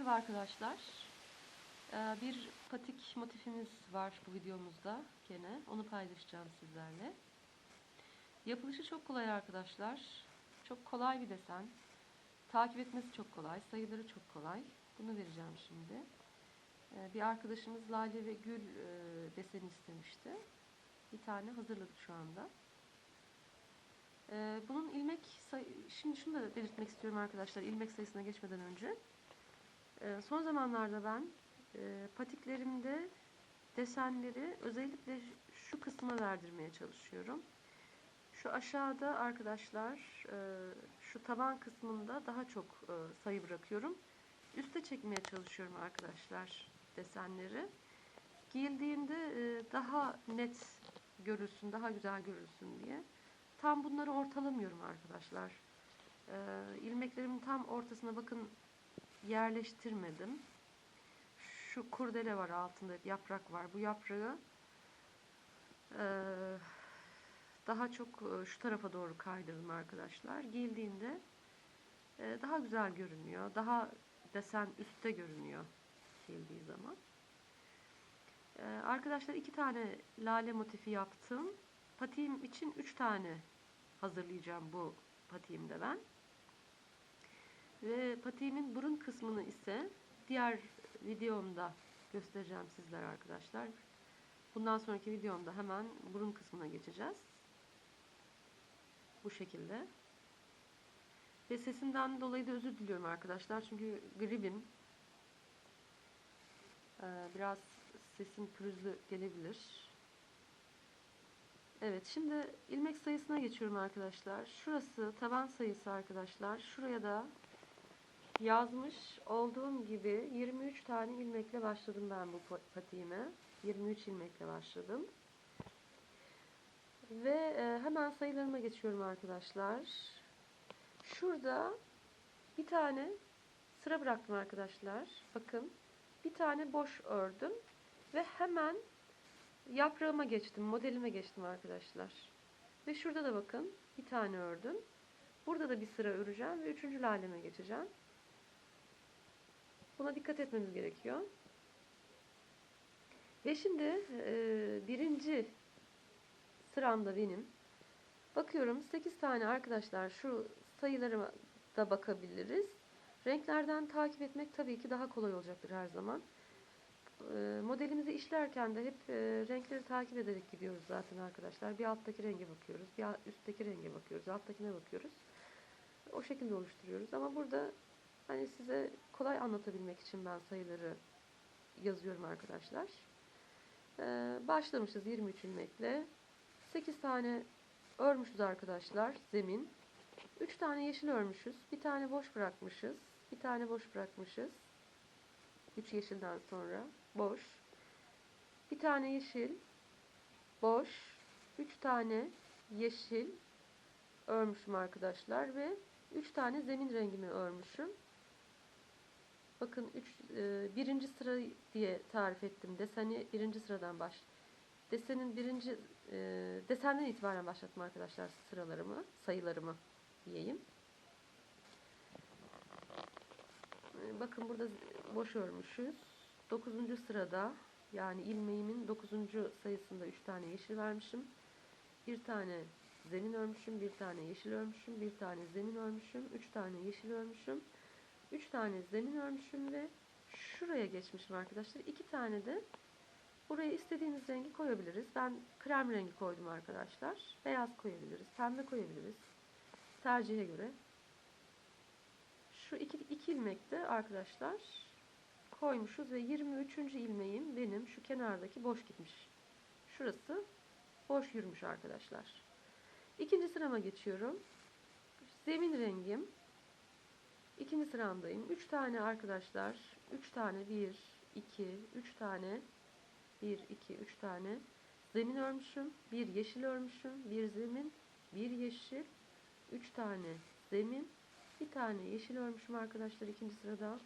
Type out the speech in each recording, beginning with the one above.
Merhaba arkadaşlar. Ee, Bir patik motifimiz var bu videomuzda gene. Onu paylaşacağım sizlerle. Yapılışı çok kolay arkadaşlar. Çok kolay bir desen. Takip etmesi çok kolay. Sayıları çok kolay. Bunu vereceğim şimdi. Ee, Bir arkadaşımız lale ve gül e, deseni istemişti. Bir tane hazırladık şu anda. Ee, Bunun ilmek say- şimdi şunu da belirtmek istiyorum arkadaşlar ilmek sayısına geçmeden önce. Ee, Son zamanlarda ben e, patiklerimde desenleri özellikle şu kısma verdirmeye çalışıyorum. Şu aşağıda arkadaşlar e, şu taban kısmında daha çok e, sayı bırakıyorum. Üste çekmeye çalışıyorum arkadaşlar desenleri. Giyildiğinde daha net görülsün, daha güzel görülsün diye. Tam bunları ortalamıyorum arkadaşlar. İlmeklerimin tam ortasına bakın yerleştirmedim. Şu kurdele var altında yaprak var. Bu yaprağı e, daha çok e, şu tarafa doğru kaydırdım arkadaşlar. Giyildiğinde e, daha güzel görünüyor. Daha desen üstte görünüyor giyildiği zaman. Arkadaşlar iki tane lale motifi yaptım. Patiğim için üç tane hazırlayacağım bu patiğimde ben. Ve patiğimin burun kısmını ise diğer videomda göstereceğim sizlere arkadaşlar. Bundan sonraki videomda hemen burun kısmına geçeceğiz. Bu şekilde. Ve sesimden dolayı da özür diliyorum arkadaşlar. Çünkü gribim. Ee, biraz sesim pürüzlü gelebilir. Evet şimdi ilmek sayısına geçiyorum arkadaşlar. Şurası taban sayısı arkadaşlar. Şuraya da yazmış olduğum gibi 23 tane ilmekle başladım ben bu patiğime. 23 ilmekle başladım. Ve e, hemen sayılarıma geçiyorum arkadaşlar. Şurada bir tane sıra bıraktım arkadaşlar. Bakın bir tane boş ördüm ve hemen yaprağıma geçtim, modelime geçtim arkadaşlar. Ve şurada da bakın bir tane ördüm. Burada da bir sıra öreceğim ve üçüncü laleme geçeceğim. Buna dikkat etmemiz gerekiyor. Ve şimdi e, birinci sıramda benim. Bakıyorum 8 tane arkadaşlar şu sayılarıma da bakabiliriz. Renklerden takip etmek tabii ki daha kolay olacaktır her zaman. E, modelimizi işlerken de hep e, renkleri takip ederek gidiyoruz zaten arkadaşlar. Bir alttaki renge bakıyoruz, bir üstteki renge bakıyoruz, alttakine bakıyoruz. O şekilde oluşturuyoruz. Ama burada hani size kolay anlatabilmek için ben sayıları yazıyorum arkadaşlar. Ee, başlamışız 23 ilmekle. 8 tane örmüşüz arkadaşlar zemin. 3 tane yeşil örmüşüz. Bir tane boş bırakmışız. Bir tane boş bırakmışız. 3 yeşilden sonra boş. Bir tane yeşil boş. 3 tane yeşil örmüşüm arkadaşlar ve 3 tane zemin rengimi örmüşüm. Bakın üç, e, birinci sıra diye tarif ettim. Deseni birinci sıradan baş. Desenin birinci e, desenden itibaren başlattım arkadaşlar sıralarımı, sayılarımı diyeyim. E, bakın burada boş örmüşüz. Dokuzuncu sırada yani ilmeğimin dokuzuncu sayısında üç tane yeşil vermişim. Bir tane zemin örmüşüm, bir tane yeşil örmüşüm, bir tane zemin örmüşüm, üç tane yeşil örmüşüm. 3 tane zemin örmüşüm ve şuraya geçmişim arkadaşlar. 2 tane de buraya istediğiniz rengi koyabiliriz. Ben krem rengi koydum arkadaşlar. Beyaz koyabiliriz, pembe koyabiliriz. Tercihe göre. Şu iki, iki ilmekte arkadaşlar koymuşuz ve 23. ilmeğim benim şu kenardaki boş gitmiş. Şurası boş yürümüş arkadaşlar. İkinci sırama geçiyorum. Zemin rengim İkinci sıramdayım. 3 tane arkadaşlar. 3 tane 1, 2, 3 tane 1, 2, 3 tane zemin örmüşüm. Bir yeşil örmüşüm. Bir zemin, bir yeşil, 3 tane zemin, bir tane yeşil örmüşüm arkadaşlar ikinci sırada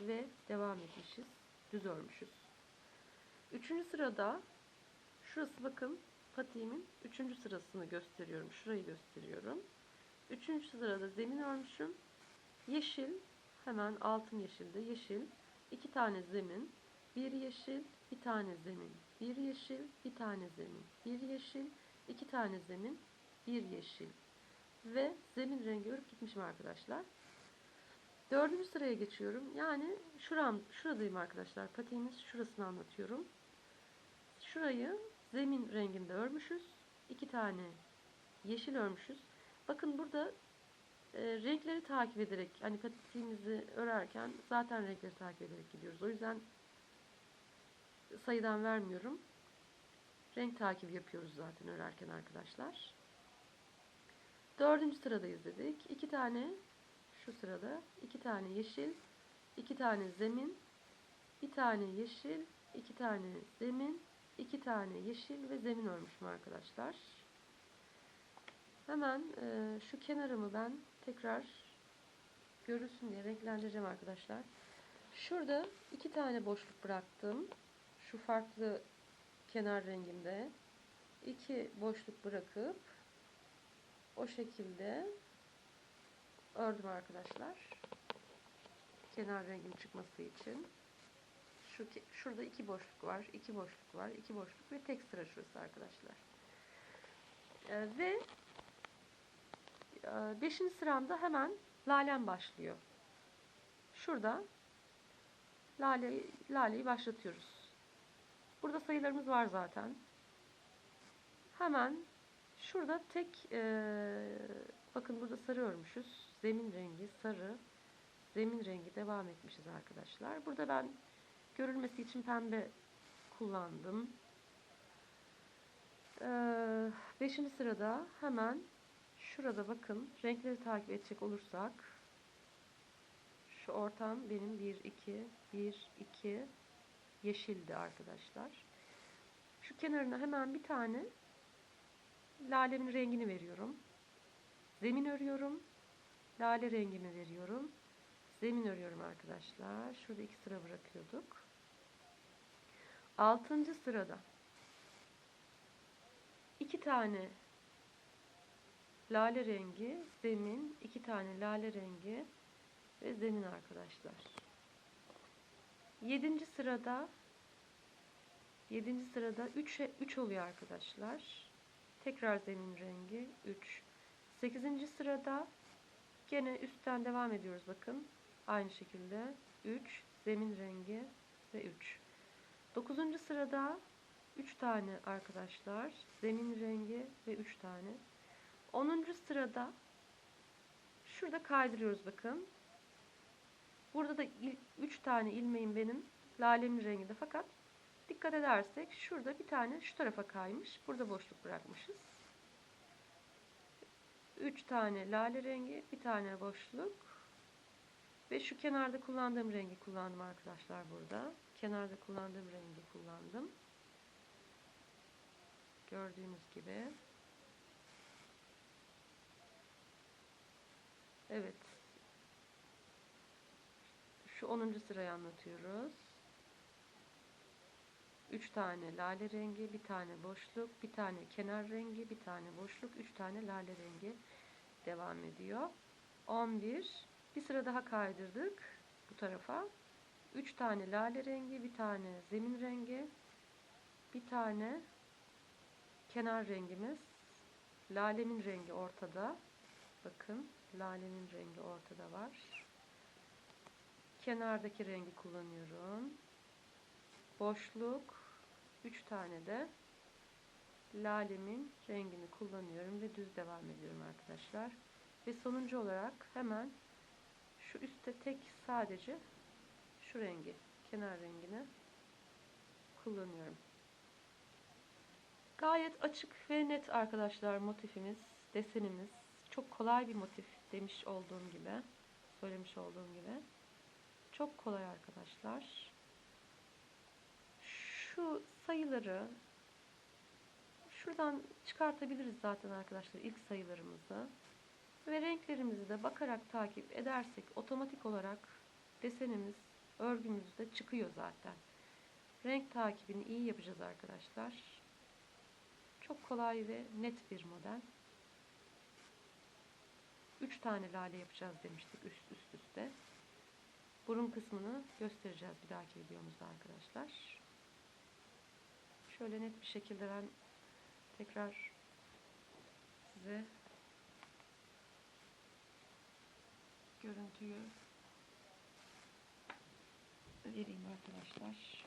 ve devam etmişiz. Düz örmüşüz. Üçüncü sırada şurası bakın patiğimin üçüncü sırasını gösteriyorum. Şurayı gösteriyorum. Üçüncü sırada zemin örmüşüm yeşil hemen altın yeşilde yeşil, iki tane zemin, bir yeşil, bir tane zemin, bir yeşil, bir tane zemin, bir yeşil, iki tane zemin, bir yeşil ve zemin rengi örüp gitmişim arkadaşlar. Dördüncü sıraya geçiyorum. Yani şuram, şuradayım arkadaşlar. Patiğimiz şurasını anlatıyorum. Şurayı zemin renginde örmüşüz. İki tane yeşil örmüşüz. Bakın burada e, renkleri takip ederek hani patiğimizi örerken zaten renkleri takip ederek gidiyoruz. O yüzden sayıdan vermiyorum. Renk takibi yapıyoruz zaten örerken arkadaşlar. Dördüncü sıradayız dedik. İki tane şu sırada iki tane yeşil, iki tane zemin, bir tane yeşil, iki tane zemin, iki tane yeşil ve zemin örmüşüm arkadaşlar. Hemen e, şu kenarımı ben tekrar görülsün diye renklendireceğim arkadaşlar. Şurada iki tane boşluk bıraktım. Şu farklı kenar rengimde iki boşluk bırakıp o şekilde ördüm arkadaşlar. Kenar rengim çıkması için. Şu şurada iki boşluk var, iki boşluk var, iki boşluk ve tek sıra şurası arkadaşlar. Ee, ve beşinci sıramda hemen lalem başlıyor. Şurada lale, laleyi başlatıyoruz. Burada sayılarımız var zaten. Hemen şurada tek e, bakın burada sarı örmüşüz. Zemin rengi sarı. Zemin rengi devam etmişiz arkadaşlar. Burada ben görülmesi için pembe kullandım. Ee, beşinci sırada hemen şurada bakın renkleri takip edecek olursak şu ortam benim 1 2 1 2 yeşildi arkadaşlar. Şu kenarına hemen bir tane lalemin rengini veriyorum. Zemin örüyorum. Lale rengimi veriyorum. Zemin örüyorum arkadaşlar. Şurada iki sıra bırakıyorduk. Altıncı sırada iki tane lale rengi, zemin, iki tane lale rengi ve zemin arkadaşlar. Yedinci sırada yedinci sırada 3 3 oluyor arkadaşlar. Tekrar zemin rengi 3. 8. sırada gene üstten devam ediyoruz bakın. Aynı şekilde 3 zemin rengi ve 3. 9. sırada 3 tane arkadaşlar zemin rengi ve 3 tane. 10. sırada şurada kaydırıyoruz bakın. Burada da 3 tane ilmeğim benim lalemin renginde fakat dikkat edersek şurada bir tane şu tarafa kaymış. Burada boşluk bırakmışız. 3 tane lale rengi, bir tane boşluk. Ve şu kenarda kullandığım rengi kullandım arkadaşlar burada. Kenarda kullandığım rengi kullandım. Gördüğünüz gibi. Evet. Şu 10. sırayı anlatıyoruz. 3 tane lale rengi, bir tane boşluk, bir tane kenar rengi, bir tane boşluk, 3 tane lale rengi devam ediyor. 11 bir sıra daha kaydırdık bu tarafa. 3 tane lale rengi, bir tane zemin rengi, bir tane kenar rengimiz. Lalemin rengi ortada. Bakın lalemin rengi ortada var. Kenardaki rengi kullanıyorum. Boşluk 3 tane de lalemin rengini kullanıyorum ve düz devam ediyorum arkadaşlar. Ve sonuncu olarak hemen şu üstte tek sadece şu rengi, kenar rengini kullanıyorum. Gayet açık ve net arkadaşlar motifimiz, desenimiz. Çok kolay bir motif demiş olduğum gibi, söylemiş olduğum gibi. Çok kolay arkadaşlar. Şu sayıları şuradan çıkartabiliriz zaten arkadaşlar ilk sayılarımızı. Ve renklerimizi de bakarak takip edersek otomatik olarak desenimiz, örgümüz de çıkıyor zaten. Renk takibini iyi yapacağız arkadaşlar. Çok kolay ve net bir model. 3 tane lale yapacağız demiştik üst üst üste. burun kısmını göstereceğiz bir dahaki videomuzda arkadaşlar. Şöyle net bir şekilde ben tekrar size görüntüyü vereyim arkadaşlar.